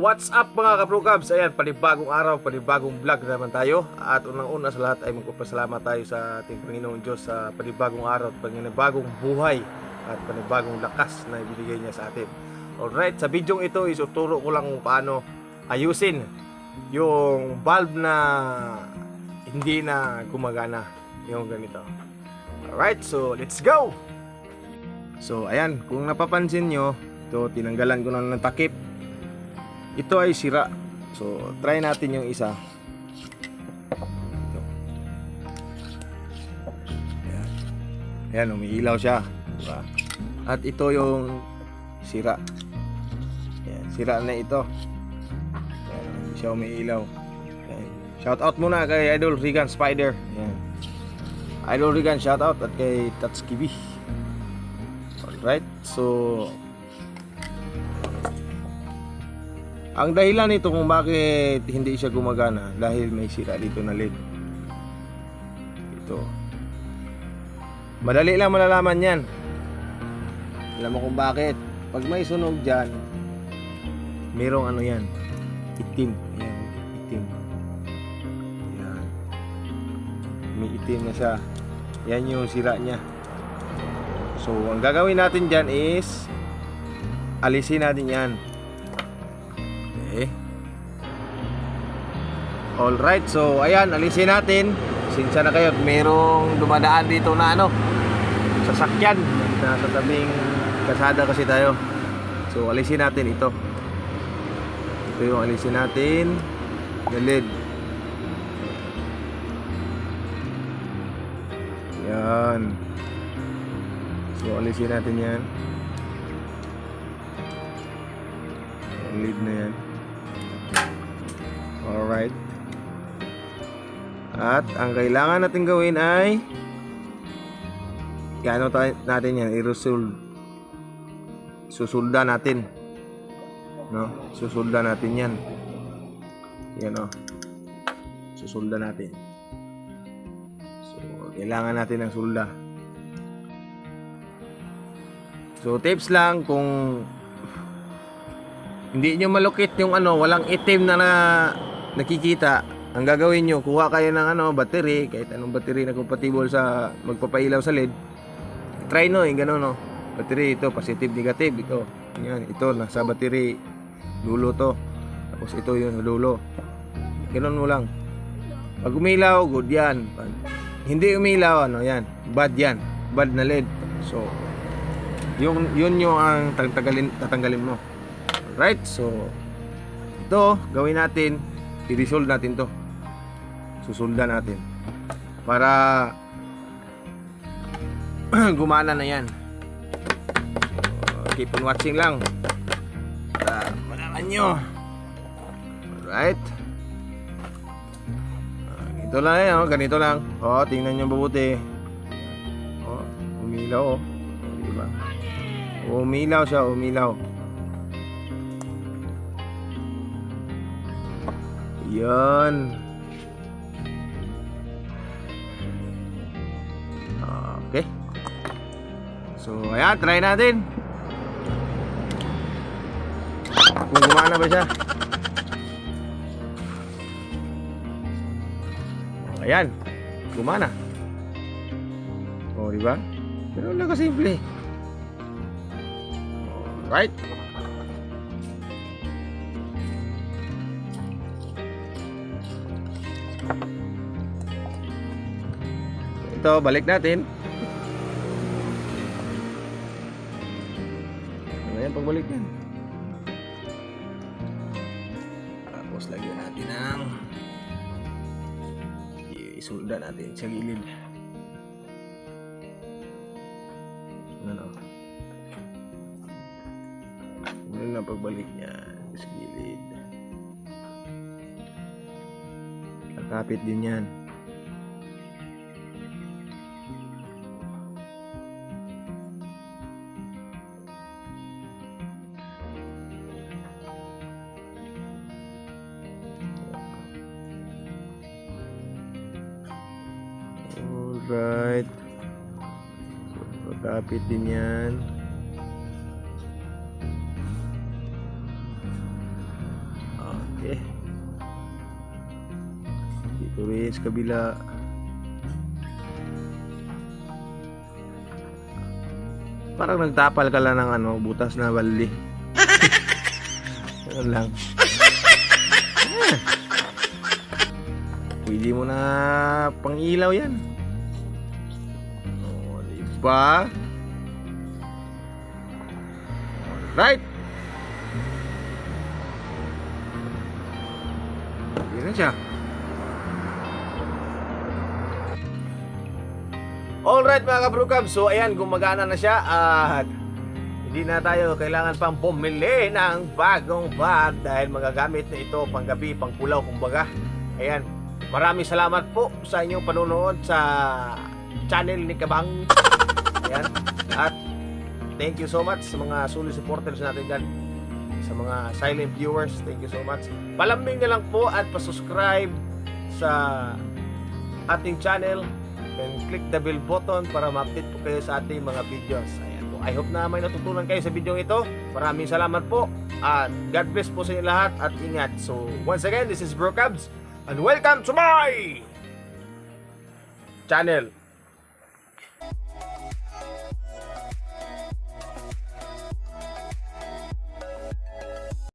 what's up mga kaprokabs? Ayan, panibagong araw, panibagong vlog na naman tayo. At unang-una sa lahat ay magpapasalamat tayo sa ating Panginoon Diyos sa panibagong araw at panibagong buhay at panibagong lakas na ibinigay niya sa atin. Alright, sa video ito is uturo ko lang kung paano ayusin yung valve na hindi na gumagana. Yung ganito. Alright, so let's go! So ayan, kung napapansin nyo, ito tinanggalan ko na ng takip ito ay sira. So, try natin yung isa. Ito. Ayan. Ayan, umiilaw siya. Diba? At ito yung sira. Ayan, sira na ito. Ayan, siya umiilaw. Ayan. Shout out muna kay Idol Regan Spider. Ayan. Idol Regan, shout out at kay Tatskibi. Alright, so Ang dahilan nito kung bakit hindi siya gumagana dahil may sira dito na LED. Ito. Madali lang malalaman yan. Alam mo kung bakit. Pag may sunog dyan, merong ano yan. Itim. Ayan, itim. Ayan. May itim na siya. Yan yung sira niya. So, ang gagawin natin dyan is alisin natin yan. Okay. Alright, so ayan, alisin natin. Sinsya na kayo, merong dumadaan dito na ano, sasakyan. Nasa tabing kasada kasi tayo. So, alisin natin ito. Ito yung alisin natin. Galid. Yan. So, alisin natin yan. Lead na yan. Alright. At ang kailangan natin gawin ay tayo natin yan, i-resolve. Susulda natin. No? Susulda natin yan. Yan o. Susulda natin. So, kailangan natin ng sulda. So, tips lang kung hindi nyo malukit yung ano, walang itim na, na nakikita. Ang gagawin nyo, kuha kayo ng ano, battery, kahit anong battery na compatible sa magpapailaw sa LED. Try no, yung gano'n no. Battery ito, positive, negative, ito. Yan, ito, nasa battery, dulo to. Tapos ito yung dulo. Ganun mo lang. Pag umilaw, good yan. Pag hindi umilaw, ano yan, bad yan. Bad na LED. So, yung, yun yung ang tatanggalin, tatanggalin mo. Right? So, ito, gawin natin, i-resolve natin to. Susulda natin. Para gumana na yan. Keep on watching lang. Para malaman nyo. Alright? Ganito lang yan, oh. ganito lang. Oh, tingnan nyo mabuti. Oh, umilaw. Oh, Diba? Umilaw siya, umilaw. Yan. Okay. So, ayan, try natin. Kung gumana ba siya. Ayan, gumana. O, di ba? Pero lang kasimple. Right? Ito, balik natin. Ano yan, pagbalik yan. Tapos lagyan natin ng isulda natin sa gilid. Ano? Ano na pagbalik niya sa gilid. Kakapit din yan. Alright. Magkapit din yan. Okay. Dito rin sa kabila. Parang nagtapal ka lang ng ano, butas na bali. Ano lang. Pwede mo na pangilaw yan. Diba? Right? Yun na siya. Alright mga kabrukab, so ayan, gumagana na siya at hindi na tayo kailangan pang bumili ng bagong bag dahil magagamit na ito panggabi, pangpulaw, kumbaga. Ayan, maraming salamat po sa inyong panonood sa channel ni Kabang. Ayan, at thank you so much sa mga sulit supporters natin dyan. Sa mga silent viewers, thank you so much. Palambing na lang po at pasubscribe sa ating channel and click the bell button para ma-update po kayo sa ating mga videos. Ayan po. I hope na may natutunan kayo sa video ito. Maraming salamat po. At God bless po sa inyo lahat at ingat. So, once again, this is Bro Cubs and welcome to my channel.